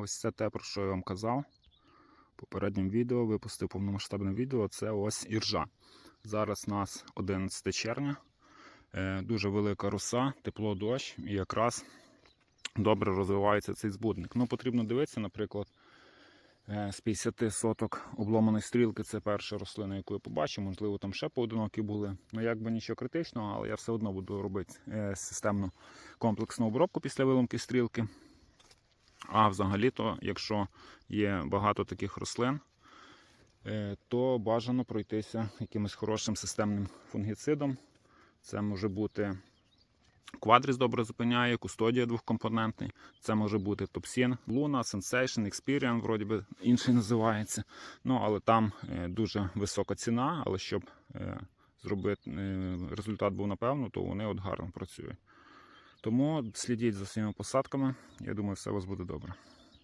ось це те, про що я вам казав. В попередньому відео випустив повномасштабне відео. Це ось іржа. Зараз у нас 11 червня. Е, Дуже велика роса, тепло дощ і якраз добре розвивається цей збудник. Ну, потрібно дивитися, наприклад, е, з 50 соток обломаної стрілки це перша рослина, яку я побачив. Можливо, там ще поодинокі були. Ну, якби нічого критичного, але я все одно буду робити е, системну комплексну обробку після виломки стрілки. А взагалі-то, якщо є багато таких рослин, е, то бажано пройтися якимось хорошим системним фунгіцидом. Це може бути квадріс добре зупиняє, кустодія двохкомпонентний. Це може бути топсін, Luna, Sensation, Experian, вроді би інший називається. Ну, але там е, дуже висока ціна, але щоб е, зробити результат був напевно, то вони от гарно працюють. Тому слідіть за своїми посадками. Я думаю, все у вас буде добре.